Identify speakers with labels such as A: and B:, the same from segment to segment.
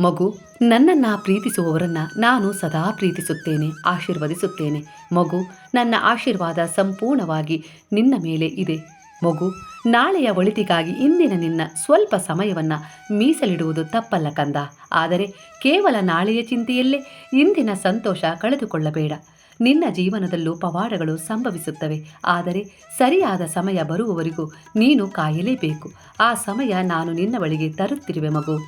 A: ಮಗು, ನನ್ನನ್ನು ಪ್ರೀತಿಸುವವರನ್ನು ನಾನು ಸದಾ ಪ್ರೀತಿಸುತ್ತೇನೆ, ಆಶೀರ್ವದಿಸುತ್ತೇನೆ. ಮಗು, ನನ್ನ ಆಶೀರ್ವಾದ ಸಂಪೂರ್ಣವಾಗಿ ನಿನ್ನ ಮೇಲೆ ಇದೆ. ಮಗು, ನಾಳೆಯ ಒಳಿತಿಗಾಗಿ ಇಂದಿನ ನಿನ್ನ ಸ್ವಲ್ಪ ಸಮಯವನ್ನು ಮೀಸಲಿಡುವುದು ತಪ್ಪಲ್ಲ ಕಂದ. ಆದರೆ ಕೇವಲ ನಾಳೆಯ ಚಿಂತೆಯಲ್ಲೇ ಇಂದಿನ ಸಂತೋಷ ಕಳೆದುಕೊಳ್ಳಬೇಡ. ನಿನ್ನ ಜೀವನದಲ್ಲೂ ಪವಾಡಗಳು ಸಂಭವಿಸುತ್ತವೆ. ಆದರೆ ಸರಿಯಾದ ಸಮಯ ಬರುವವರೆಗೂ ನೀನು ಕಾಯಲೇಬೇಕು. ಆ ಸಮಯ ನಾನು ನಿನ್ನ ಬಳಿಗೆ ತರುತ್ತಿರುವೆ ಮಗು.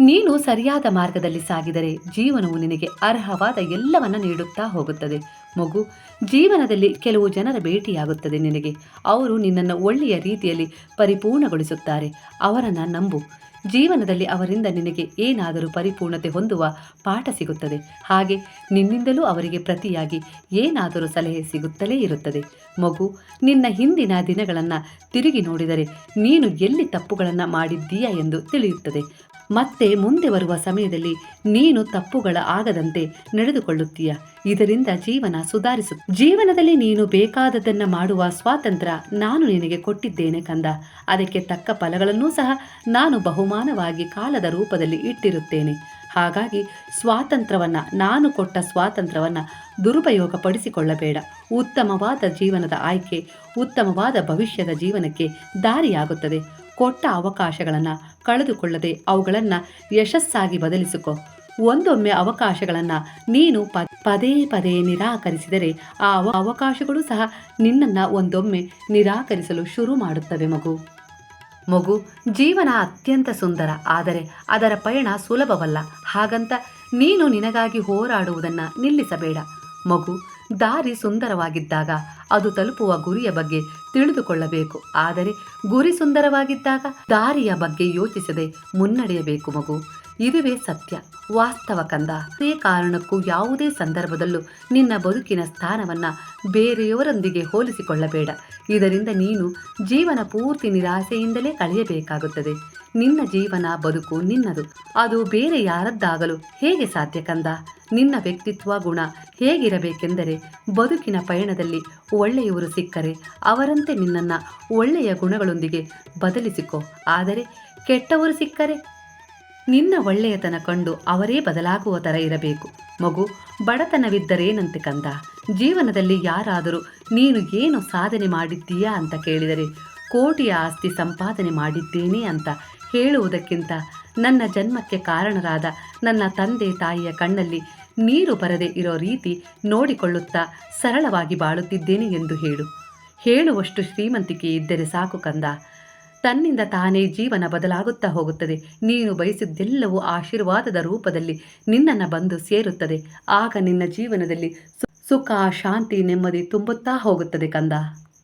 A: ನೀನು ಸರಿಯಾದ ಮಾರ್ಗದಲ್ಲಿ ಸಾಗಿದರೆ ಜೀವನವು ನಿನಗೆ ಅರ್ಹವಾದ ಎಲ್ಲವನ್ನ ನೀಡುತ್ತಾ ಹೋಗುತ್ತದೆ. ಮಗು, ಜೀವನದಲ್ಲಿ ಕೆಲವು ಜನರ ಭೇಟಿಯಾಗುತ್ತದೆ ನಿನಗೆ. ಅವರು ನಿನ್ನನ್ನು ಒಳ್ಳೆಯ ರೀತಿಯಲ್ಲಿ ಪರಿಪೂರ್ಣಗೊಳಿಸುತ್ತಾರೆ. ಅವರನ್ನು ನಂಬು. ಜೀವನದಲ್ಲಿ ಅವರಿಂದ ನಿನಗೆ ಏನಾದರೂ ಪರಿಪೂರ್ಣತೆ ಹೊಂದುವ ಪಾಠ ಸಿಗುತ್ತದೆ. ಹಾಗೆ ನಿನ್ನಿಂದಲೂ ಅವರಿಗೆ ಪ್ರತಿಯಾಗಿ ಏನಾದರೂ ಸಲಹೆ ಸಿಗುತ್ತಲೇ ಇರುತ್ತದೆ. ಮಗು, ನಿನ್ನ ಹಿಂದಿನ ದಿನಗಳನ್ನು ತಿರುಗಿ ನೋಡಿದರೆ ನೀನು ಎಲ್ಲಿ ತಪ್ಪುಗಳನ್ನು ಮಾಡಿದ್ದೀಯಾ ಎಂದು ತಿಳಿಯುತ್ತದೆ. ಮತ್ತೆ ಮುಂದೆ ಬರುವ ಸಮಯದಲ್ಲಿ ನೀನು ತಪ್ಪುಗಳ ಆಗದಂತೆ ನಡೆದುಕೊಳ್ಳುತ್ತೀಯ. ಇದರಿಂದ ಜೀವನ ಸುಧಾರಿಸು. ಜೀವನದಲ್ಲಿ ನೀನು ಬೇಕಾದದನ್ನು ಮಾಡುವ ಸ್ವಾತಂತ್ರ್ಯ ನಾನು ನಿನಗೆ ಕೊಟ್ಟಿದ್ದೇನೆ ಕಂದ. ಅದಕ್ಕೆ ತಕ್ಕ ಫಲಗಳನ್ನೂ ಸಹ ನಾನು ಬಹುಮಾನವಾಗಿ ಕಾಲದ ರೂಪದಲ್ಲಿ ಇಟ್ಟಿರುತ್ತೇನೆ. ಹಾಗಾಗಿ ಸ್ವಾತಂತ್ರ್ಯವನ್ನು, ನಾನು ಕೊಟ್ಟ ಸ್ವಾತಂತ್ರ್ಯವನ್ನು ದುರುಪಯೋಗಪಡಿಸಿಕೊಳ್ಳಬೇಡ. ಉತ್ತಮವಾದ ಜೀವನದ ಆಯ್ಕೆ, ಉತ್ತಮವಾದ ಭವಿಷ್ಯದ ಜೀವನಕ್ಕೆ ದಾರಿಯಾಗುತ್ತದೆ. ಕೊಟ್ಟ ಅವಕಾಶಗಳನ್ನು ಕಳೆದುಕೊಳ್ಳದೆ ಅವುಗಳನ್ನು ಯಶಸ್ಸಾಗಿ ಬದಲಿಸಿಕೊ. ಒಂದೊಮ್ಮೆ ಅವಕಾಶಗಳನ್ನು ನೀನು ಪದೇ ಪದೇ ನಿರಾಕರಿಸಿದರೆ ಆ ಅವಕಾಶಗಳು ಸಹ ನಿನ್ನನ್ನು ಒಂದೊಮ್ಮೆ ನಿರಾಕರಿಸಲು ಶುರು ಮಾಡುತ್ತವೆ ಮಗು. ಮಗು ಜೀವನ ಅತ್ಯಂತ ಸುಂದರ, ಆದರೆ ಅದರ ಪಯಣ ಸುಲಭವಲ್ಲ. ಹಾಗಂತ ನೀನು ನಿನಗಾಗಿ ಹೋರಾಡುವುದನ್ನು ನಿಲ್ಲಿಸಬೇಡ. ಮಗು, ದಾರಿ ಸುಂದರವಾಗಿದ್ದಾಗ ಅದು ತಲುಪುವ ಗುರಿಯ ಬಗ್ಗೆ ತಿಳಿದುಕೊಳ್ಳಬೇಕು. ಆದರೆ ಗುರಿ ಸುಂದರವಾಗಿದ್ದಾಗ ದಾರಿಯ ಬಗ್ಗೆ ಯೋಚಿಸದೆ ಮುನ್ನಡೆಯಬೇಕು ಮಗು. ಇದುವೇ ಸತ್ಯ. ವಾಸ್ತವ ಕಂದ. ಅದೇ ಕಾರಣಕ್ಕೂ ಯಾವುದೇ ಸಂದರ್ಭದಲ್ಲೂ ನಿನ್ನ ಬದುಕಿನ ಸ್ಥಾನವನ್ನು ಬೇರೆಯವರೊಂದಿಗೆ ಹೋಲಿಸಿಕೊಳ್ಳಬೇಡ. ಇದರಿಂದ ನೀನು ಜೀವನ ಪೂರ್ತಿ ನಿರಾಸೆಯಿಂದಲೇ ಕಳೆಯಬೇಕಾಗುತ್ತದೆ. ನಿನ್ನ ಜೀವನ ಬದುಕು ನಿನ್ನದು. ಅದು ಬೇರೆ ಯಾರದ್ದಾಗಲು ಹೇಗೆ ಸಾಧ್ಯ ಕಂದ? ನಿನ್ನ ವ್ಯಕ್ತಿತ್ವ ಗುಣ ಹೇಗಿರಬೇಕೆಂದರೆ ಬದುಕಿನ ಪಯಣದಲ್ಲಿ ಒಳ್ಳೆಯವರು ಸಿಕ್ಕರೆ ಅವರಂತೆ ನಿನ್ನನ್ನು ಒಳ್ಳೆಯ ಗುಣಗಳೊಂದಿಗೆ ಬದಲಿಸಿಕೊ. ಆದರೆ ಕೆಟ್ಟವರು ಸಿಕ್ಕರೆ ನಿನ್ನ ಒಳ್ಳೆಯತನ ಕಂಡು ಅವರೇ ಬದಲಾಗುವ ಥರ ಇರಬೇಕು. ಮಗು, ಬಡತನವಿದ್ದರೇನಂತೆ ಕಂದ? ಜೀವನದಲ್ಲಿ ಯಾರಾದರೂ ನೀನು ಏನು ಸಾಧನೆ ಮಾಡಿದ್ದೀಯಾ ಅಂತ ಕೇಳಿದರೆ, ಕೋಟಿಯ ಆಸ್ತಿ ಸಂಪಾದನೆ ಮಾಡಿದ್ದೇನೆ ಅಂತ ಹೇಳುವುದಕ್ಕಿಂತ ನನ್ನ ಜನ್ಮಕ್ಕೆ ಕಾರಣರಾದ ನನ್ನ ತಂದೆ ತಾಯಿಯ ಕಣ್ಣಲ್ಲಿ ನೀರು ಬರದೆ ಇರೋ ರೀತಿ ನೋಡಿಕೊಳ್ಳುತ್ತಾ ಸರಳವಾಗಿ ಬಾಳುತ್ತಿದ್ದೇನೆ ಎಂದು ಹೇಳು. ಹೇಳುವಷ್ಟು ಶ್ರೀಮಂತಿಕೆ ಇದ್ದರೆ ಸಾಕು ಕಂದ. ತನ್ನಿಂದ ತಾನೇ ಜೀವನ ಬದಲಾಗುತ್ತಾ ಹೋಗುತ್ತದೆ. ನೀನು ಬಯಸಿದ್ದೆಲ್ಲವೂ ಆಶೀರ್ವಾದದ ರೂಪದಲ್ಲಿ ನಿನ್ನನ್ನು ಬಂದು ಸೇರುತ್ತದೆ. ಆಗ ನಿನ್ನ ಜೀವನದಲ್ಲಿ ಸುಖ, ಶಾಂತಿ, ನೆಮ್ಮದಿ ತುಂಬುತ್ತಾ ಹೋಗುತ್ತದೆ ಕಂದ.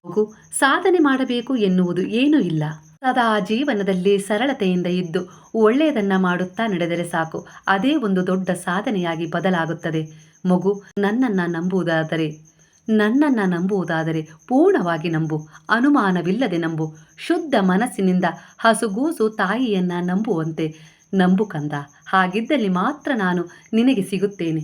A: ಮಗು ಸಾಧನೆ ಮಾಡಬೇಕು ಎನ್ನುವುದು ಏನೂ ಇಲ್ಲ. ಸದಾ ಜೀವನದಲ್ಲಿ ಸರಳತೆಯಿಂದ ಇದ್ದು ಒಳ್ಳೆಯದನ್ನ ಮಾಡುತ್ತಾ ನಡೆದರೆ ಸಾಕು. ಅದೇ ಒಂದು ದೊಡ್ಡ ಸಾಧನೆಯಾಗಿ ಬದಲಾಗುತ್ತದೆ. ಮಗು, ನನ್ನನ್ನು ನಂಬುವುದಾದರೆ ನನ್ನನ್ನು ನಂಬುವುದಾದರೆ ಪೂರ್ಣವಾಗಿ ನಂಬು, ಅನುಮಾನವಿಲ್ಲದೆ ನಂಬು. ಶುದ್ಧ ಮನಸ್ಸಿನಿಂದ ಹಸುಗೂಸು ತಾಯಿಯನ್ನ ನಂಬುವಂತೆ ನಂಬು ಕಂದ. ಹಾಗಿದ್ದಲ್ಲಿ ಮಾತ್ರ ನಾನು ನಿನಗೆ ಸಿಗುತ್ತೇನೆ.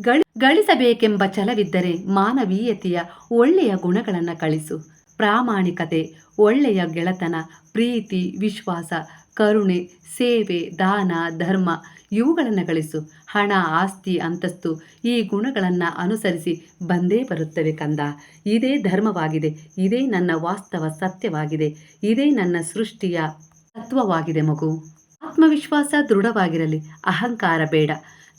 A: ಗಳಿ ಗಳಿಸಬೇಕೆಂಬ ಛಲವಿದ್ದರೆ ಮಾನವೀಯತೆಯ ಒಳ್ಳೆಯ ಗುಣಗಳನ್ನು ಕಳಿಸು. ಪ್ರಾಮಾಣಿಕತೆ, ಒಳ್ಳೆಯ ಗೆಳತನ, ಪ್ರೀತಿ, ವಿಶ್ವಾಸ, ಕರುಣೆ, ಸೇವೆ, ದಾನ, ಧರ್ಮ ಇವುಗಳನ್ನು ಗಳಿಸು. ಹಣ, ಆಸ್ತಿ, ಅಂತಸ್ತು ಈ ಗುಣಗಳನ್ನು ಅನುಸರಿಸಿ ಬಂದೇ ಬರುತ್ತವೆ ಕಂದ. ಇದೇ ಧರ್ಮವಾಗಿದೆ. ಇದೇ ನನ್ನ ವಾಸ್ತವ ಸತ್ಯವಾಗಿದೆ. ಇದೇ ನನ್ನ ಸೃಷ್ಟಿಯ ತತ್ವವಾಗಿದೆ ಮಗು. ಆತ್ಮವಿಶ್ವಾಸ ದೃಢವಾಗಿರಲಿ. ಅಹಂಕಾರ ಬೇಡ.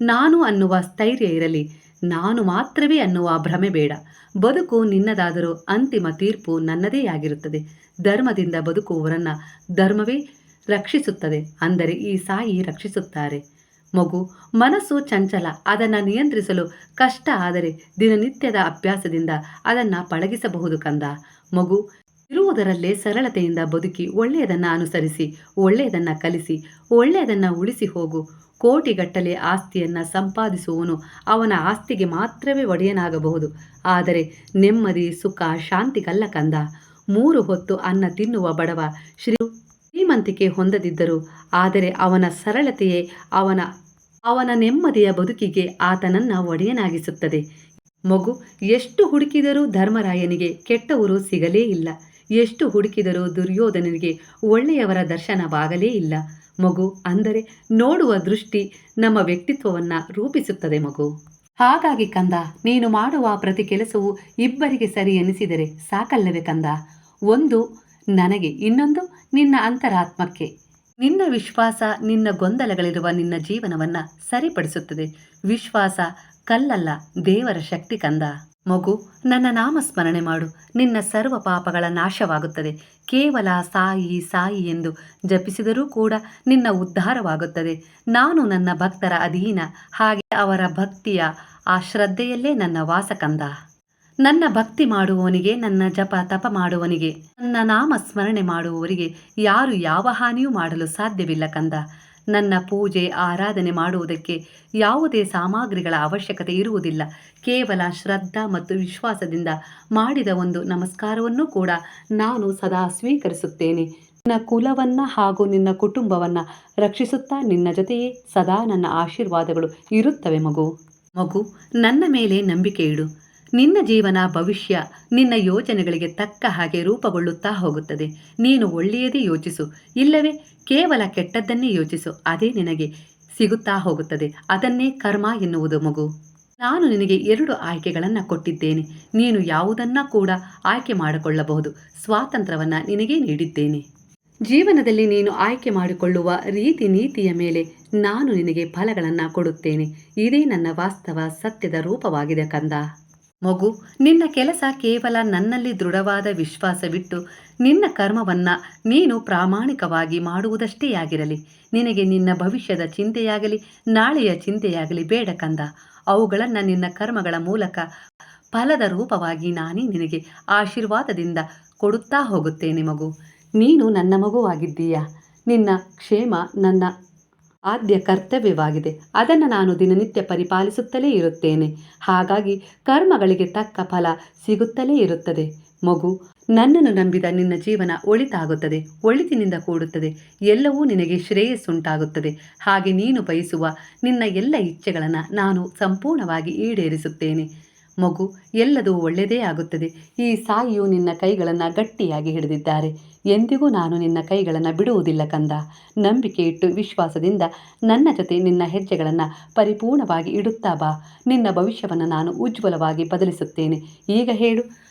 A: ನಾನು ಅನ್ನುವ ಸ್ಥೈರ್ಯ ಇರಲಿ. ನಾನು ಮಾತ್ರವೇ ಅನ್ನುವ ಭ್ರಮೆ ಬೇಡ. ಬದುಕು ನಿನ್ನದಾದರೂ ಅಂತಿಮ ತೀರ್ಪು ನನ್ನದೇ ಆಗಿರುತ್ತದೆ. ಧರ್ಮದಿಂದ ಬದುಕುವವರನ್ನು ಧರ್ಮವೇ ರಕ್ಷಿಸುತ್ತದೆ. ಅಂದರೆ ಈ ಸಾಯಿ ರಕ್ಷಿಸುತ್ತಾರೆ. ಮಗು, ಮನಸ್ಸು ಚಂಚಲ, ಅದನ್ನು ನಿಯಂತ್ರಿಸಲು ಕಷ್ಟ ಆದರೆ ದಿನನಿತ್ಯದ ಅಭ್ಯಾಸದಿಂದ ಅದನ್ನು ಪಳಗಿಸಬಹುದು ಕಂದ. ಮಗು, ಇರುವುದರಲ್ಲೇ ಸರಳತೆಯಿಂದ ಬದುಕಿ ಒಳ್ಳೆಯದನ್ನು ಅನುಸರಿಸಿ, ಒಳ್ಳೆಯದನ್ನು ಕಲಿಸಿ, ಒಳ್ಳೆಯದನ್ನು ಉಳಿಸಿ ಹೋಗು. ಕೋಟಿಗಟ್ಟಲೆ ಆಸ್ತಿಯನ್ನು ಸಂಪಾದಿಸುವವನು ಅವನ ಆಸ್ತಿಗೆ ಮಾತ್ರವೇ ಒಡೆಯನಾಗಬಹುದು. ಆದರೆ ನೆಮ್ಮದಿ, ಸುಖ ಶಾಂತಿಗಲ್ಲ ಕಂದ. ಮೂರು ಹೊತ್ತು ಅನ್ನ ತಿನ್ನುವ ಬಡವ ಶ್ರೀ ಶ್ರೀಮಂತಿಕೆ ಹೊಂದದಿದ್ದರು, ಆದರೆ ಅವನ ಸರಳತೆಯೇ ಅವನ ಅವನ ನೆಮ್ಮದಿಯ ಬದುಕಿಗೆ ಆತನನ್ನ ಒಡೆಯನಾಗಿಸುತ್ತದೆ. ಮಗು, ಎಷ್ಟು ಹುಡುಕಿದರೂ ಧರ್ಮರಾಯನಿಗೆ ಕೆಟ್ಟವರು ಸಿಗಲೇ ಇಲ್ಲ. ಎಷ್ಟು ಹುಡುಕಿದರೂ ದುರ್ಯೋಧನನಿಗೆ ಒಳ್ಳೆಯವರ ದರ್ಶನವಾಗಲೇ ಇಲ್ಲ. ಮಗು, ಅಂದರೆ ನೋಡುವ ದೃಷ್ಟಿ ನಮ್ಮ ವ್ಯಕ್ತಿತ್ವವನ್ನು ರೂಪಿಸುತ್ತದೆ ಮಗು. ಹಾಗಾಗಿ ಕಂದ, ನೀನು ಮಾಡುವ ಪ್ರತಿ ಕೆಲಸವು ಇಬ್ಬರಿಗೆ ಸರಿ ಎನಿಸಿದರೆ ಸಾಕಲ್ಲವೇ ಕಂದ? ಒಂದು, ನನಗೆ, ಇನ್ನೊಂದು, ನಿನ್ನ ಅಂತರಾತ್ಮಕ್ಕೆ. ನಿನ್ನ ವಿಶ್ವಾಸ ನಿನ್ನ ಗೊಂದಲಗಳಿರುವ ನಿನ್ನ ಜೀವನವನ್ನು ಸರಿಪಡಿಸುತ್ತದೆ. ವಿಶ್ವಾಸ ಕಲ್ಲಲ್ಲ, ದೇವರ ಶಕ್ತಿ ಕಂದ. ಮಗು, ನನ್ನ ನಾಮಸ್ಮರಣೆ ಮಾಡು. ನಿನ್ನ ಸರ್ವ ಪಾಪಗಳ ನಾಶವಾಗುತ್ತದೆ. ಕೇವಲ ಸಾಯಿ ಸಾಯಿ ಎಂದು ಜಪಿಸಿದರೂ ಕೂಡ ನಿನ್ನ ಉದ್ಧಾರವಾಗುತ್ತದೆ. ನಾನು ನನ್ನ ಭಕ್ತರ ಅಧೀನ. ಹಾಗೆ ಅವರ ಭಕ್ತಿಯ ಆ ಶ್ರದ್ಧೆಯಲ್ಲೇ ನನ್ನ ವಾಸ ಕಂದ ನನ್ನ ಭಕ್ತಿ ಮಾಡುವವನಿಗೆ, ನನ್ನ ಜಪ ತಪ ಮಾಡುವವನಿಗೆ, ನನ್ನ ನಾಮ ಸ್ಮರಣೆ ಮಾಡುವವರಿಗೆ ಯಾರು ಯಾವ ಹಾನಿಯೂ ಮಾಡಲು ಸಾಧ್ಯವಿಲ್ಲ ಕಂದ. ನನ್ನ ಪೂಜೆ, ಆರಾಧನೆ ಮಾಡುವುದಕ್ಕೆ ಯಾವುದೇ ಸಾಮಗ್ರಿಗಳ ಅವಶ್ಯಕತೆ ಇರುವುದಿಲ್ಲ. ಕೇವಲ ಶ್ರದ್ಧಾ ಮತ್ತು ವಿಶ್ವಾಸದಿಂದ ಮಾಡಿದ ಒಂದು ನಮಸ್ಕಾರವನ್ನು ಕೂಡ ನಾನು ಸದಾ ಸ್ವೀಕರಿಸುತ್ತೇನೆ. ನಿನ್ನ ಕುಲವನ್ನು ಹಾಗೂ ನಿನ್ನ ಕುಟುಂಬವನ್ನು ರಕ್ಷಿಸುತ್ತಾ ನಿನ್ನ ಜೊತೆಯೇ ಸದಾ ನನ್ನ ಆಶೀರ್ವಾದಗಳು ಇರುತ್ತವೆ ಮಗು. ಮಗು, ನನ್ನ ಮೇಲೆ ನಂಬಿಕೆ ಇಡು. ನಿನ್ನ ಜೀವನ ಭವಿಷ್ಯ ನಿನ್ನ ಯೋಜನೆಗಳಿಗೆ ತಕ್ಕ ಹಾಗೆ ರೂಪುಗೊಳ್ಳುತ್ತಾ ಹೋಗುತ್ತದೆ. ನೀನು ಒಳ್ಳೆಯದೇ ಯೋಚಿಸು, ಇಲ್ಲವೇ ಕೇವಲ ಕೆಟ್ಟದ್ದನ್ನೇ ಯೋಚಿಸು, ಅದೇ ನಿನಗೆ ಸಿಗುತ್ತಾ ಹೋಗುತ್ತದೆ. ಅದನ್ನೇ ಕರ್ಮ ಎನ್ನುವುದು ಮಗು. ನಾನು ನಿನಗೆ ಎರಡು ಆಯ್ಕೆಗಳನ್ನು ಕೊಟ್ಟಿದ್ದೇನೆ. ನೀನು ಯಾವುದನ್ನ ಕೂಡ ಆಯ್ಕೆ ಮಾಡಿಕೊಳ್ಳಬಹುದು. ಸ್ವಾತಂತ್ರ್ಯವನ್ನು ನಿನಗೆ ನೀಡಿದ್ದೇನೆ. ಜೀವನದಲ್ಲಿ ನೀನು ಆಯ್ಕೆ ಮಾಡಿಕೊಳ್ಳುವ ರೀತಿ ನೀತಿಯ ಮೇಲೆ ನಾನು ನಿನಗೆ ಫಲಗಳನ್ನು ಕೊಡುತ್ತೇನೆ. ಇದೇ ನನ್ನ ವಾಸ್ತವ ಸತ್ಯದ ರೂಪವಾಗಿದೆ ಕಂದ. ಮಗು, ನಿನ್ನ ಕೆಲಸ ಕೇವಲ ನನ್ನಲ್ಲಿ ದೃಢವಾದ ವಿಶ್ವಾಸವಿಟ್ಟು ನಿನ್ನ ಕರ್ಮವನ್ನ ನೀನು ಪ್ರಾಮಾಣಿಕವಾಗಿ ಮಾಡುವುದಷ್ಟೇ ಆಗಿರಲಿ ನಿನಗೆ ನಿನ್ನ ಭವಿಷ್ಯದ ಚಿಂತೆಯಾಗಲಿ, ನಾಳೆಯ ಚಿಂತೆಯಾಗಲಿ ಬೇಡ ಕಂದ. ಅವುಗಳನ್ನು ನಿನ್ನ ಕರ್ಮಗಳ ಮೂಲಕ ಫಲದ ರೂಪವಾಗಿ ನಾನೇ ನಿನಗೆ ಆಶೀರ್ವಾದದಿಂದ ಕೊಡುತ್ತಾ ಹೋಗುತ್ತೇನೆ ಮಗು. ನೀನು ನನ್ನ ಮಗುವಾಗಿದ್ದೀಯಾ? ನಿನ್ನ ಕ್ಷೇಮ ನನ್ನ ಆದ್ಯ ಕರ್ತವ್ಯವಾಗಿದೆ. ಅದನ್ನು ನಾನು ದಿನನಿತ್ಯ ಪರಿಪಾಲಿಸುತ್ತಲೇ ಇರುತ್ತೇನೆ. ಹಾಗಾಗಿ ಕರ್ಮಗಳಿಗೆ ತಕ್ಕ ಫಲ ಸಿಗುತ್ತಲೇ ಇರುತ್ತದೆ. ಮಗು, ನನ್ನನ್ನು ನಂಬಿದ ನಿನ್ನ ಜೀವನ ಒಳಿತಾಗುತ್ತದೆ. ಒಳಿತಿನಿಂದ ಕೂಡುತ್ತದೆ. ಎಲ್ಲವೂ ನಿನಗೆ ಶ್ರೇಯಸ್ಸುಂಟಾಗುತ್ತದೆ. ಹಾಗೆ ನೀನು ಬಯಸುವ ನಿನ್ನ ಎಲ್ಲ ಇಚ್ಛೆಗಳನ್ನು ನಾನು ಸಂಪೂರ್ಣವಾಗಿ ಈಡೇರಿಸುತ್ತೇನೆ. ಮಗು, ಎಲ್ಲದೂ ಒಳ್ಳೆಯದೇ ಆಗುತ್ತದೆ. ಈ ಸಾಯಿಯು ನಿನ್ನ ಕೈಗಳನ್ನು ಗಟ್ಟಿಯಾಗಿ ಹಿಡಿದಿದ್ದಾರೆ. ಎಂದಿಗೂ ನಾನು ನಿನ್ನ ಕೈಗಳನ್ನು ಬಿಡುವುದಿಲ್ಲ ಕಂದ. ನಂಬಿಕೆ ಇಟ್ಟು ವಿಶ್ವಾಸದಿಂದ ನನ್ನ ಜೊತೆ ನಿನ್ನ ಹೆಜ್ಜೆಗಳನ್ನು ಪರಿಪೂರ್ಣವಾಗಿ ಇಡುತ್ತಾ ಬಾ. ನಿನ್ನ ಭವಿಷ್ಯವನ್ನು ನಾನು ಉಜ್ವಲವಾಗಿ ಬದಲಿಸುತ್ತೇನೆ. ಈಗ ಹೇಳು